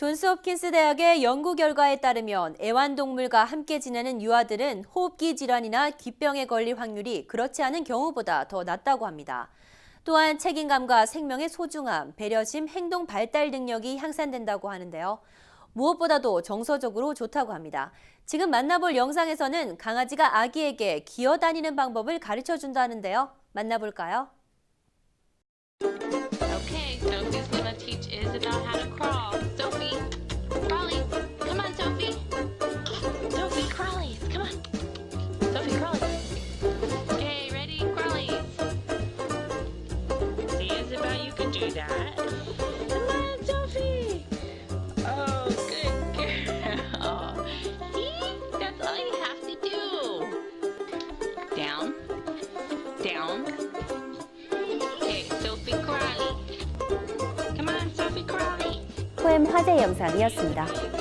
존스홉킨스 대학의 연구 결과에 따르면 애완동물과 함께 지내는 유아들은 호흡기 질환이나 기병에 걸릴 확률이 그렇지 않은 경우보다 더 낮다고 합니다. 또한 책임감과 생명의 소중함, 배려심, 행동 발달 능력이 향상된다고 하는데요. 무엇보다도 정서적으로 좋다고 합니다. 지금 만나볼 영상에서는 강아지가 아기에게 기어다니는 방법을 가르쳐 준다는데요. 만나볼까요? Can do that. On, Sophie. Oh, good girl. See? That's all you have to do. Down. Down. Okay, Sophie Crawley. Come on, Sophie Crawley. 포엠 화제 영상이었습니다.